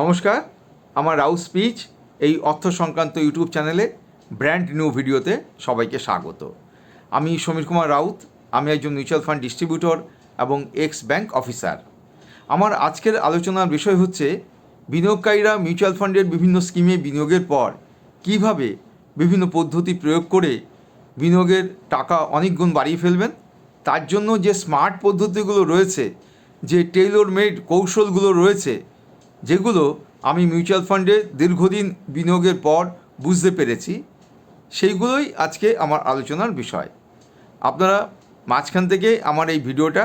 নমস্কার, আমার রাউ স্পিচ, এই অর্থ সংক্রান্ত ইউটিউব চ্যানেলে ব্র্যান্ড নিউ ভিডিওতে সবাইকে স্বাগত। আমি সমীর কুমার রাউত, আমি একজন মিউচুয়াল ফান্ড ডিস্ট্রিবিউটর এবং এক্স ব্যাংক অফিসার। আমার আজকের আলোচনার বিষয় হচ্ছে, বিনিয়োগকারীরা মিউচুয়াল ফান্ডের বিভিন্ন স্কিমে বিনিয়োগের পর কীভাবে বিভিন্ন পদ্ধতি প্রয়োগ করে বিনিয়োগের টাকা অনেক গুণ বাড়িয়ে ফেলবেন, তার জন্য যে স্মার্ট পদ্ধতিগুলো রয়েছে, যে টেইলর মেড কৌশলগুলো রয়েছে যেগুলো আমি মিউচুয়াল ফান্ডে দীর্ঘদিন বিনিয়োগের পর বুঝতে পেরেছি, সেইগুলোই আজকে আমার আলোচনার বিষয়। আপনারা মাঝখান থেকে আমার এই ভিডিওটা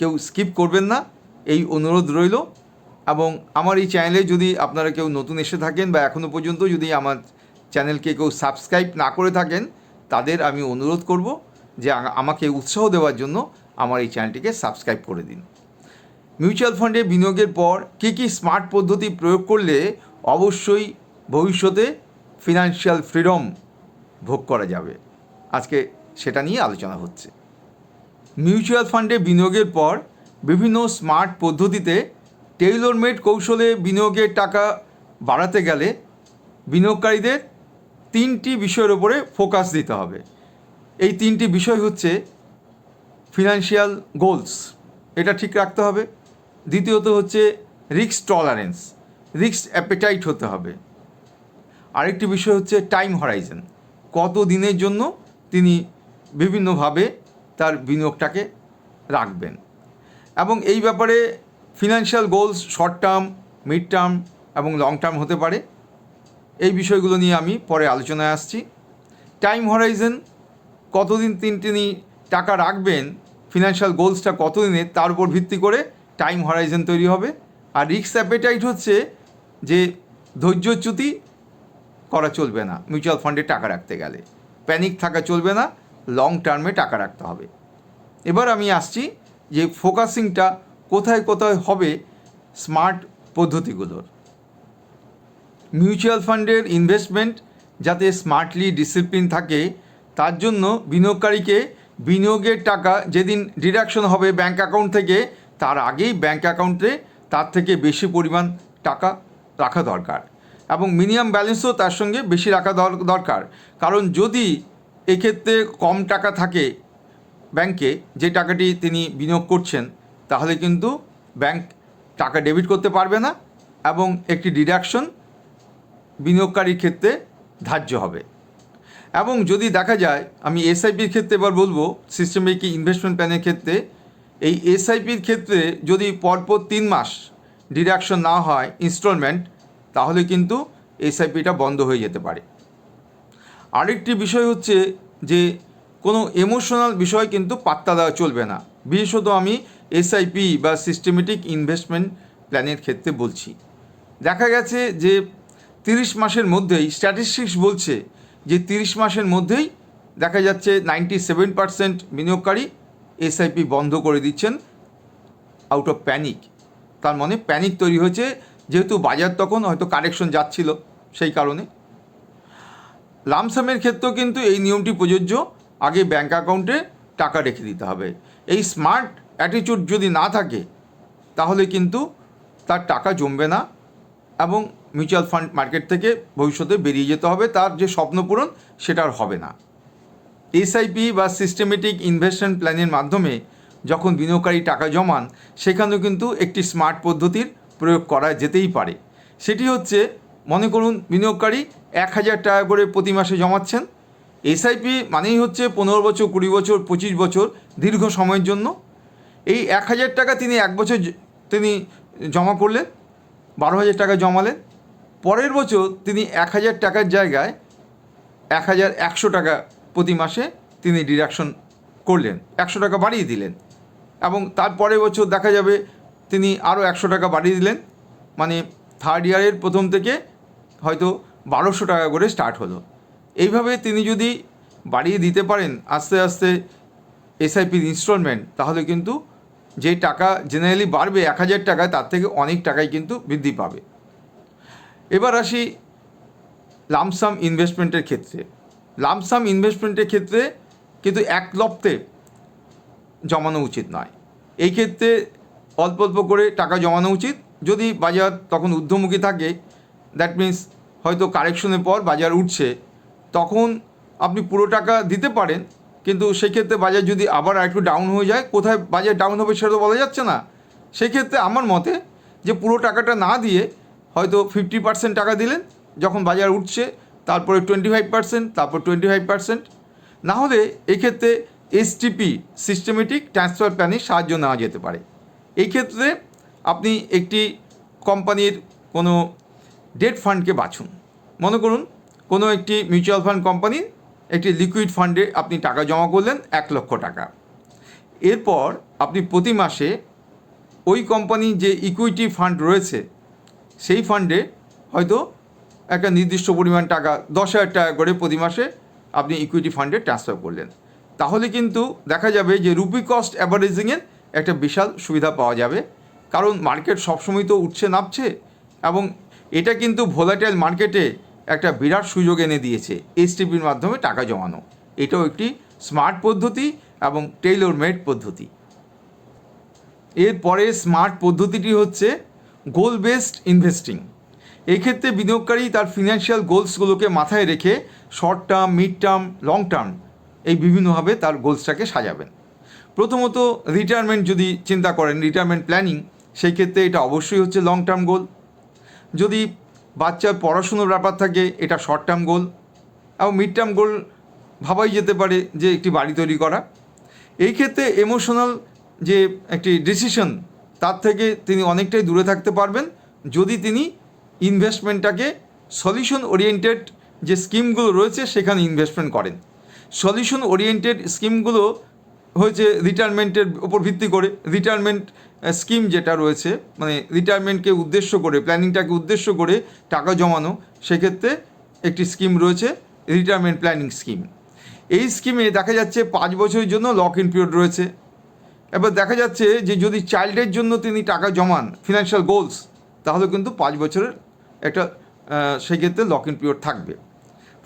কেউ স্কিপ করবেন না, এই অনুরোধ রইল। এবং আমার এই চ্যানেলে যদি আপনারা কেউ নতুন এসে থাকেন বা এখনও পর্যন্ত যদি আমার চ্যানেলকে কেউ সাবস্ক্রাইব না করে থাকেন, তাদের আমি অনুরোধ করব যে আমাকে উৎসাহ দেওয়ার জন্য আমার এই চ্যানেলটিকে সাবস্ক্রাইব করে দিন। মিউচুয়াল ফান্ডে বিনিয়োগের পর কী কী স্মার্ট পদ্ধতি প্রয়োগ করলে অবশ্যই ভবিষ্যতে ফিনান্সিয়াল ফ্রিডম ভোগ করা যাবে? আজকে সেটা নিয়ে আলোচনা হচ্ছে। মিউচুয়াল ফান্ডে বিনিয়োগের পর বিভিন্ন স্মার্ট পদ্ধতিতে টেইলর মেড কৌশলে বিনিয়োগের টাকা বাড়াতে গেলে বিনিয়োগকারীদের তিনটি বিষয়ের উপরে ফোকাস দিতে হবে। এই তিনটি বিষয় হচ্ছে ফিনান্সিয়াল গোলস এটা ঠিক রাখতে হবে। দ্বিতীয়ত হচ্ছে রিক্স টলারেন্স রিস্ক অ্যাপেটাইট হতে হবে। আরেকটি বিষয় হচ্ছে টাইম হরাইজেন, কত দিনের জন্য তিনি বিভিন্নভাবে তার বিনিয়োগটাকে রাখবেন। এবং এই ব্যাপারে financial goals short term, mid term এবং লং টার্ম হতে পারে। এই বিষয়গুলো নিয়ে আমি পরে আলোচনায় আসছি। টাইম হরাইজেন, কতদিন তিনি টাকা রাখবেন, ফিনান্সিয়াল গোলসটা কতদিনের, তার উপর ভিত্তি করে টাইম হরাইজেন তৈরি হবে। আর রিস্ক অ্যাপেটাইট হচ্ছে যে ধৈর্যচ্যুতি করা চলবে না। মিউচুয়াল ফান্ডে টাকা রাখতে গেলে। প্যানিক থাকা চলবে না। লং টার্মে টাকা রাখতে হবে। এবার আমি আসছি যে ফোকাসিংটা কোথায় কোথায় হবে স্মার্ট পদ্ধতিগুলোর। মিউচুয়াল ফান্ডের ইনভেস্টমেন্ট যাতে স্মার্টলি ডিসিপ্লিন থাকে, তার জন্য বিনিয়োগকারীকে বিনিয়োগের টাকা যেদিন ডিডাকশন হবে ব্যাঙ্ক অ্যাকাউন্ট থেকে তার আগেই ব্যাঙ্ক অ্যাকাউন্টে তার থেকে বেশি পরিমাণ টাকা রাখা দরকার এবং মিনিমাম ব্যালেন্সও তার সঙ্গে বেশি রাখা দর- দরকার। কারণ যদি এক্ষেত্রে কম টাকা থাকে ব্যাংকে যে টাকাটি তিনি বিনিয়োগ করছেন, তাহলে কিন্তু ব্যাংক টাকা ডেবিট করতে পারবে না এবং একটি ডিডাকশন বিনিয়োগকারীর ক্ষেত্রে ধার্য হবে। এবং যদি দেখা যায়, আমি এসআইপির ক্ষেত্রে এবার বলব সিস্টেমিক ইনভেস্টমেন্ট প্ল্যানের ক্ষেত্রে এই এসআইপির ক্ষেত্রে যদি পরপর তিন মাস ডিডাকশন না হয় ইনস্টলমেন্ট, তাহলে কিন্তু এসআইপিটা বন্ধ হয়ে যেতে পারে। আরেকটি বিষয় হচ্ছে যে কোনো এমোশনাল বিষয় কিন্তু পাত্তা দেওয়া চলবে না। বিশেষত আমি এসআইপি বা সিস্টেমেটিক ইনভেস্টমেন্ট প্ল্যানের ক্ষেত্রে বলছি। দেখা গেছে যে তিরিশ মাসের মধ্যেই, স্ট্যাটিস্টিক্স বলছে যে তিরিশ মাসের মধ্যেই দেখা যাচ্ছে নাইনটি সেভেন পার্সেন্ট বিনিয়োগকারী এসআইপি বন্ধ করে দিচ্ছেন আউট অফ প্যানিক তার মানে প্যানিক তৈরি হয়েছে, যেহেতু বাজার তখন হয়তো কারেকশন যাচ্ছিল সেই কারণে। লামসামের ক্ষেত্রেও কিন্তু এই নিয়মটি প্রযোজ্য। আগে ব্যাঙ্ক অ্যাকাউন্টে টাকা রেখে দিতে হবে। এই স্মার্ট অ্যাটিটিউড যদি না থাকে, তাহলে কিন্তু তার টাকা জমবে না এবং মিউচুয়াল ফান্ড মার্কেট থেকে ভবিষ্যতে বেরিয়ে যেতে হবে। তার যে স্বপ্ন পূরণ, সেটা আর হবে না। এসআইপি বা সিস্টেমেটিক ইনভেস্টমেন্ট প্ল্যানের মাধ্যমে যখন বিনিয়োগকারী টাকা জমান, সেখানেও কিন্তু একটি স্মার্ট পদ্ধতির প্রয়োগ করা যেতেই পারে। সেটি হচ্ছে, মনে করুন বিনিয়োগকারী এক হাজার টাকা করে প্রতি মাসে জমাচ্ছেন। এসআইপি মানেই হচ্ছে পনেরো বছর, কুড়ি বছর, পঁচিশ বছর দীর্ঘ সময়ের জন্য। এই এক হাজার টাকা তিনি এক বছর তিনি জমা করলেন, বারো হাজার টাকা জমালেন। পরের বছর তিনি এক হাজার টাকার জায়গায় এক হাজার একশো টাকা প্রতি মাসে তিনি ডিডাকশন করলেন, একশো টাকা বাড়িয়ে দিলেন। এবং তারপরের বছর দেখা যাবে তিনি আরও একশো টাকা বাড়িয়ে দিলেন। মানে থার্ড ইয়ারের প্রথম থেকে হয়তো বারোশো টাকা করে স্টার্ট হলো। এইভাবে তিনি যদি বাড়িয়ে দিতে পারেন, আস্তে আস্তে এসআইপির ইনস্টলমেন্ট তাহলে কিন্তু যে টাকা জেনারেলি বাড়বে এক হাজার টাকায়, তার থেকে অনেক টাকাই কিন্তু বৃদ্ধি পাবে। এবার আসি লামসাম ইনভেস্টমেন্টের ক্ষেত্রে। লামসাম ইনভেস্টমেন্টের ক্ষেত্রে কিন্তু এক লপ্তে জমানো উচিত নয়। এই ক্ষেত্রে অল্প অল্প করে টাকা জমানো উচিত। যদি বাজার তখন ঊর্ধ্বমুখী থাকে দ্যাট মিন্স হয়তো কারেকশনের পর বাজার উঠছে, তখন আপনি পুরো টাকা দিতে পারেন, কিন্তু সেক্ষেত্রে বাজার যদি আবার একটু ডাউন হয়ে যায়, কোথায় বাজার ডাউন হবে সেটা তো বলা যাচ্ছে না। সেক্ষেত্রে আমার মতে যে পুরো টাকাটা না দিয়ে হয়তো ফিফটি পার্সেন্ট টাকা দিলেন, যখন বাজার উঠছে তারপরে টোয়েন্টি ফাইভ পার্সেন্ট তারপর টোয়েন্টি ফাইভ পার্সেন্ট না হলে এক্ষেত্রে এসটিপি সিস্টেমেটিক ট্রান্সফার প্ল্যানের সাহায্য নেওয়া যেতে পারে। এই ক্ষেত্রে আপনি একটি কোম্পানির কোনো ডেট ফান্ডকে বাছুন। মনে করুন, কোনো একটি মিউচুয়াল ফান্ড কোম্পানির একটি লিকুইড ফান্ডে আপনি টাকা জমা করলেন এক লক্ষ টাকা। এরপর আপনি প্রতি মাসে ওই কোম্পানির যে ইকুইটি ফান্ড রয়েছে, সেই ফান্ডে হয়তো একটা নির্দিষ্ট পরিমাণ টাকা, দশ হাজার টাকা করে প্রতি মাসে আপনি ইকুইটি ফান্ডে ট্রান্সফার করলেন। তাহলে কিন্তু দেখা যাবে যে রুপি কস্ট অ্যাভারেজিংয়ের একটা বিশাল সুবিধা পাওয়া যাবে। কারণ মার্কেট সবসময় তো উঠছে, নামছে এবং এটা কিন্তু ভোলাটাইল মার্কেটে একটা বিরাট সুযোগ এনে দিয়েছে এইচটিপির মাধ্যমে টাকা জমানো। এটাও একটি স্মার্ট পদ্ধতি এবং টেইলর মেড পদ্ধতি। এরপরে স্মার্ট পদ্ধতিটি হচ্ছে গোল বেসড ইনভেস্টিং এক্ষেত্রে বিনিয়োগকারী তার ফিনান্সিয়াল গোলসগুলোকে মাথায় রেখে short term mid term long term এই বিভিন্নভাবে তার গোলসটাকে সাজাবেন। প্রথমত রিটায়ারমেন্ট যদি চিন্তা করেন রিটায়ারমেন্ট প্ল্যানিং সেই ক্ষেত্রে এটা অবশ্যই হচ্ছে লং টার্ম গোল যদি বাচ্চার পড়াশুনোর ব্যাপার থাকে, এটা শর্ট টার্ম গোল এবং মিড টার্ম গোল ভাবাই যেতে পারে যে একটি বাড়ি তৈরি করা। এই ক্ষেত্রে এমোশনাল যে একটি ডিসিশন তার থেকে তিনি অনেকটাই দূরে থাকতে পারবেন। যদি তিনি ইনভেস্টমেন্টটাকে সলিউশন ওরিয়েন্টেড যে স্কিমগুলো রয়েছে সেখানে ইনভেস্টমেন্ট করেন। সলিউশন ওরিয়েন্টেড স্কিমগুলো হয়েছে রিটায়ারমেন্টের ওপর ভিত্তি করে রিটায়ারমেন্ট স্কিম যেটা রয়েছে মানে রিটায়ারমেন্টকে উদ্দেশ্য করে প্ল্যানিংটাকে উদ্দেশ্য করে টাকা জমানো, সেক্ষেত্রে একটি স্কিম রয়েছে রিটায়ারমেন্ট প্ল্যানিং স্কিম এই স্কিমে দেখা যাচ্ছে পাঁচ বছরের জন্য লক ইন পিরিয়ড রয়েছে। এবার দেখা যাচ্ছে যে যদি চাইল্ডের জন্য তিনি টাকা জমান ফিনান্সিয়াল গোলস তাহলে কিন্তু পাঁচ বছরের একটা সেক্ষেত্রে লক ইন পিরিয়ড থাকবে।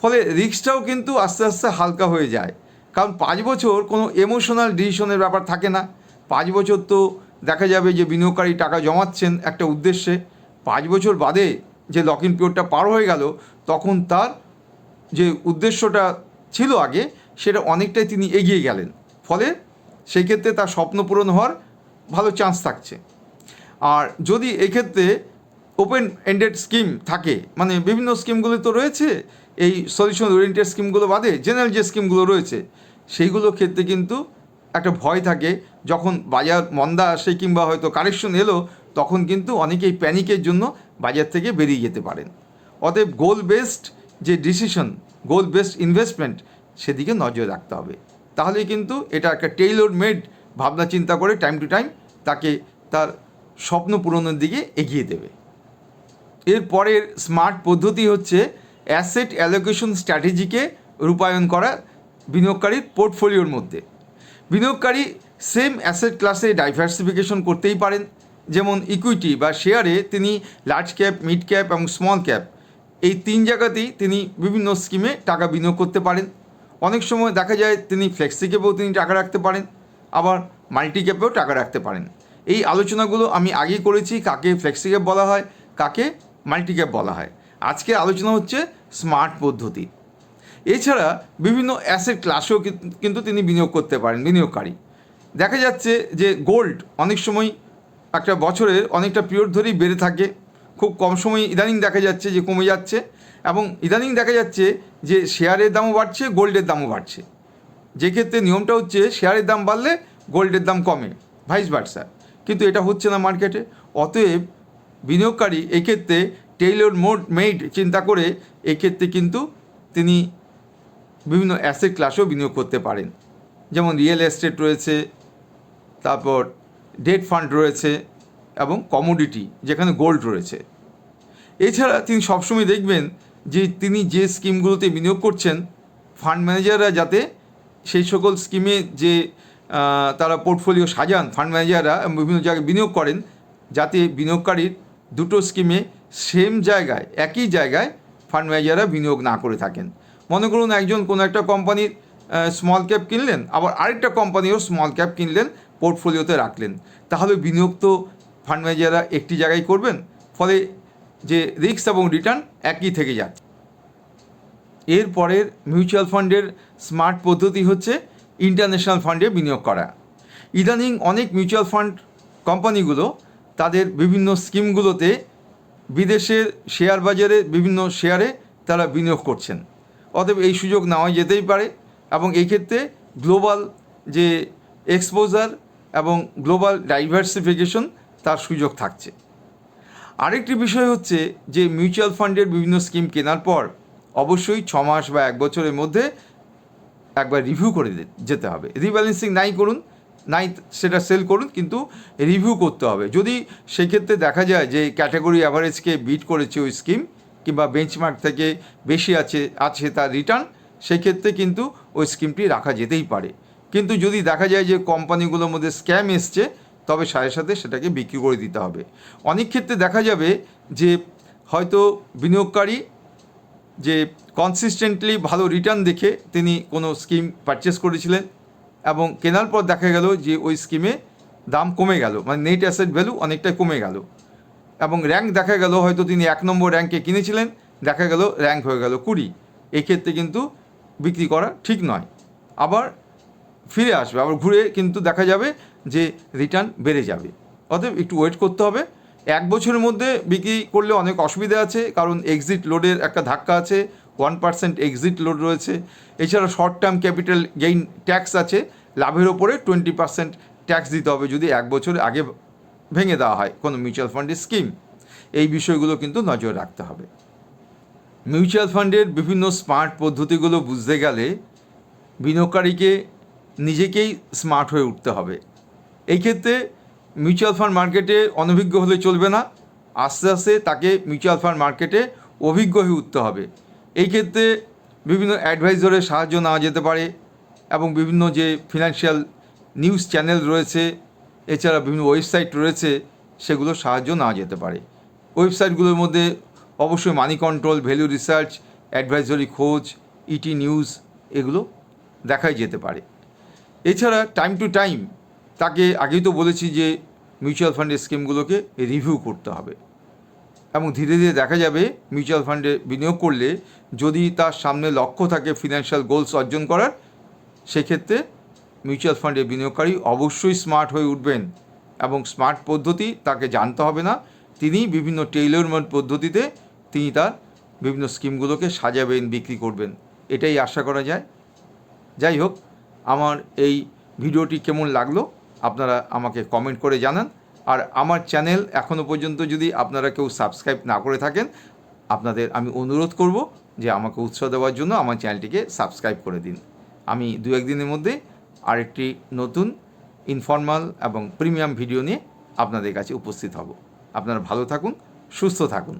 ফলে রিস্কটাও কিন্তু আস্তে আস্তে হালকা হয়ে যায়। কারণ পাঁচ বছর কোনো এমোশনাল ডিসিশনের ব্যাপার থাকে না। পাঁচ বছর তো দেখা যাবে যে বিনিয়োগকারী টাকা জমাচ্ছেন একটা উদ্দেশ্যে। পাঁচ বছর বাদে যে লক ইন পিরিয়ডটা পার হয়ে গেল, তখন তার যে উদ্দেশ্যটা ছিল আগে, সেটা অনেকটাই তিনি এগিয়ে গেলেন। ফলে সেই ক্ষেত্রে তার স্বপ্ন পূরণ হওয়ার ভালো চান্স থাকছে। আর যদি এক্ষেত্রে ওপেন এন্ডেড স্কিম থাকে। মানে বিভিন্ন স্কিমগুলো তো রয়েছে, এই সলিউশন ওরিয়েন্টেড স্কিমগুলো বাদে জেনারেল যে স্কিমগুলো রয়েছে, সেইগুলো ক্ষেত্রে কিন্তু একটা ভয় থাকে। যখন বাজার মন্দা আসে কিংবা হয়তো কারেকশন এলো, তখন কিন্তু অনেকেই প্যানিকের জন্য বাজার থেকে বেরিয়ে যেতে পারেন। অতএব গোল বেসড যে ডিসিশন গোল বেসড ইনভেস্টমেন্ট সেদিকে নজর রাখতে হবে। তাহলে কিন্তু এটা একটা টেইলর মেড ভাবনা চিন্তা করে টাইম টু টাইম তাকে তার স্বপ্ন পূরণের দিকে এগিয়ে দেবে। এরপরের স্মার্ট পদ্ধতি হচ্ছে অ্যাসেট অ্যালোকেশন স্ট্র্যাটেজিকে রূপায়ণ করা বিনিয়োগকারীর পোর্টফোলিওর মধ্যে। বিনিয়োগকারী সেম অ্যাসেট ক্লাসে ডাইভার্সিফিকেশন করতেই পারেন। যেমন ইকুইটি বা শেয়ারে তিনি লার্জ ক্যাপ মিড ক্যাপ এবং স্মল ক্যাপ এই তিন জায়গাতেই তিনি বিভিন্ন স্কিমে টাকা বিনিয়োগ করতে পারেন। অনেক সময় দেখা যায় তিনি ফ্লেক্সি ক্যাপেও তিনি টাকা রাখতে পারেন, আবার মাল্টি ক্যাপেও টাকা রাখতে পারেন। এই আলোচনাগুলো আমি আগেই করেছি, কাকে ফ্লেক্সি ক্যাপ বলা হয়, কাকে মাল্টি ক্যাপ বলা হয়। আজকে আলোচনা হচ্ছে স্মার্ট পদ্ধতি। এছাড়া বিভিন্ন অ্যাসেট ক্লাসেও কিন্তু তিনি বিনিয়োগ করতে পারেন, বিনিয়োগকারী। দেখা যাচ্ছে যে গোল্ড অনেক সময় একটা বছরের অনেকটা পিরিয়ড ধরেই বেড়ে থাকে। খুব কম সময় ইদানিং দেখা যাচ্ছে যে কমে যাচ্ছে এবং ইদানিং দেখা যাচ্ছে যে শেয়ারের দামও বাড়ছে, গোল্ডের দামও বাড়ছে। যে ক্ষেত্রে নিয়মটা হচ্ছে শেয়ারের দাম বাড়লে গোল্ডের দাম কমে, ভাইস ভার্সা। কিন্তু এটা হচ্ছে না মার্কেটে। অতএব বিনিয়োগকারী এক্ষেত্রে টেইলর মোড মেড চিন্তা করে এক্ষেত্রে কিন্তু তিনি বিভিন্ন অ্যাসেট ক্লাসেও বিনিয়োগ করতে পারেন। যেমন রিয়েল এস্টেট রয়েছে, তারপর ডেট ফান্ড রয়েছে এবং কমোডিটি যেখানে গোল্ড রয়েছে। এছাড়া তিনি সবসময় দেখবেন যে তিনি যে স্কিমগুলোতে বিনিয়োগ করছেন ফান্ড ম্যানেজাররা যাতে সেই সকল স্কিমে যে তারা পোর্টফোলিও সাজান ফান্ড ম্যানেজাররা বিভিন্ন জায়গায় বিনিয়োগ করেন, যাতে বিনিয়োগকারীর দুটো স্কিমে সেম জায়গায়, একই জায়গায় ফান্ড ম্যানেজাররা বিনিয়োগ না করে থাকেন। মনে করুন একজন কোনো একটা কোম্পানির স্মল ক্যাপ কিনলেন, আবার আরেকটা কোম্পানিও স্মল ক্যাপ কিনলেন পোর্টফোলিওতে রাখলেন। তাহলে বিনিয়োগ তো ফান্ড ম্যানেজাররা একটি জায়গায় করবেন, ফলে যে রিস্ক এবং রিটার্ন একই থেকে যাচ্ছে এরপরের মিউচুয়াল ফান্ডের স্মার্ট পদ্ধতি হচ্ছে ইন্টারন্যাশনাল ফান্ডে বিনিয়োগ করা। ইদানিং অনেক মিউচুয়াল ফান্ড কোম্পানিগুলো তাদের বিভিন্ন স্কিমগুলোতে বিদেশের শেয়ার বাজারে বিভিন্ন শেয়ারে তারা বিনিয়োগ করছেন। অতএব এই সুযোগ নেওয়া যেতেই পারে এবং এই ক্ষেত্রে গ্লোবাল যে এক্সপোজার এবং গ্লোবাল ডাইভার্সিফিকেশন তার সুযোগ থাকছে। আরেকটি বিষয় হচ্ছে যে মিউচুয়াল ফান্ডের বিভিন্ন স্কিম কেনার পর অবশ্যই ছ মাস বা এক বছরের মধ্যে একবার রিভিউ করে যেতে হবে। রিব্যালেন্সিং নাই করুন নাই সেটা সেল করুন, কিন্তু রিভিউ করতে হবে। যদি সেক্ষেত্রে দেখা যায় যে ক্যাটাগরি অ্যাভারেজকে বিট করেছে ওই স্কিম কিংবা বেঞ্চমার্ক থেকে বেশি আছে আছে তার রিটার্ন সেক্ষেত্রে কিন্তু ওই স্কিমটি রাখা যেতেই পারে। কিন্তু যদি দেখা যায় যে কোম্পানিগুলোর মধ্যে স্ক্যাম এসছে, তবে সাথে সাথে সেটাকে বিক্রি করে দিতে হবে। অনেক ক্ষেত্রে দেখা যাবে যে হয়তো বিনিয়োগকারী যে কনসিস্টেন্টলি ভালো রিটার্ন দেখে তিনি কোনো স্কিম পারচেস করেছিলেন এবং কেনার পর দেখা গেল যে ওই স্কিমে দাম কমে গেল। মানে নেট অ্যাসেট ভ্যালু অনেকটাই কমে গেল। এবং র্যাঙ্ক দেখা গেল, হয়তো তিনি এক নম্বর র্যাঙ্কে কিনেছিলেন, দেখা গেল র্যাঙ্ক হয়ে গেল কুড়ি। এক্ষেত্রে কিন্তু বিক্রি করা ঠিক নয়। আবার ফিরে আসবে, আবার ঘুরে কিন্তু দেখা যাবে যে রিটার্ন বেড়ে যাবে। অতএব একটু ওয়েট করতে হবে। এক বছরের মধ্যে বিক্রি করলে অনেক অসুবিধা আছে, কারণ এক্সিট লোডের একটা ধাক্কা আছে। ওয়ান পার্সেন্ট এক্সিট লোড রয়েছে। এছাড়া short term capital gain tax আছে, লাভের ওপরে টোয়েন্টি পার্সেন্ট ট্যাক্স দিতে হবে যদি এক বছর আগে ভেঙে দেওয়া হয় কোনো মিউচুয়াল ফান্ডের স্কিম এই বিষয়গুলো কিন্তু নজর রাখতে হবে। মিউচুয়াল ফান্ডের বিভিন্ন স্মার্ট পদ্ধতিগুলো বুঝতে গেলে বিনিয়োগকারীকে নিজেকেই স্মার্ট হয়ে উঠতে হবে। এই ক্ষেত্রে মিউচুয়াল ফান্ড মার্কেটে অনভিজ্ঞ হলে চলবে না, আস্তে আস্তে তাকে মিউচুয়াল ফান্ড মার্কেটে অভিজ্ঞ হয়ে উঠতে হবে। এই ক্ষেত্রে বিভিন্ন অ্যাডভাইজরের সাহায্য নেওয়া যেতে পারে এবং বিভিন্ন যে ফিনান্সিয়াল নিউজ চ্যানেল রয়েছে, এছাড়া বিভিন্ন ওয়েবসাইট রয়েছে সেগুলো সাহায্য নেওয়া যেতে পারে। ওয়েবসাইটগুলোর মধ্যে অবশ্যই money control value research advisory খোঁজ ইটি নিউজ এগুলো দেখাই যেতে পারে। এছাড়া টাইম টু টাইম তাকে আগেই তো বলেছি যে মিউচুয়াল ফান্ডের স্কিমগুলোকে রিভিউ করতে হবে। এবং ধীরে ধীরে দেখা যাবে মিউচুয়াল ফান্ডে বিনিয়োগ করলে যদি তার সামনে লক্ষ্য থাকে ফিনান্সিয়াল গোলস অর্জন করার, সেক্ষেত্রে মিউচুয়াল ফান্ডে বিনিয়োগকারী অবশ্যই স্মার্ট হয়ে উঠবেন এবং স্মার্ট পদ্ধতি তাকে জানতে হবে না। তিনি বিভিন্ন টেইলরমেড পদ্ধতিতে তিনি তার বিভিন্ন স্কিমগুলোকে সাজাবেন, বিক্রি করবেন। এটাই আশা করা যায়। যাই হোক, আমার এই ভিডিওটি কেমন লাগল আপনারা আমাকে কমেন্ট করে জানান। আর আমার চ্যানেল এখনও পর্যন্ত যদি আপনারা কেউ সাবস্ক্রাইব না করে থাকেন, আপনাদের আমি অনুরোধ করব যে আমাকে উৎসাহ দেওয়ার জন্য আমার চ্যানেলটিকে সাবস্ক্রাইব করে দিন। আমি দু একদিনের মধ্যে আরেকটি নতুন ইনফর্মাল এবং প্রিমিয়াম ভিডিও নিয়ে আপনাদের কাছে উপস্থিত হব। আপনারা ভালো থাকুন, সুস্থ থাকুন।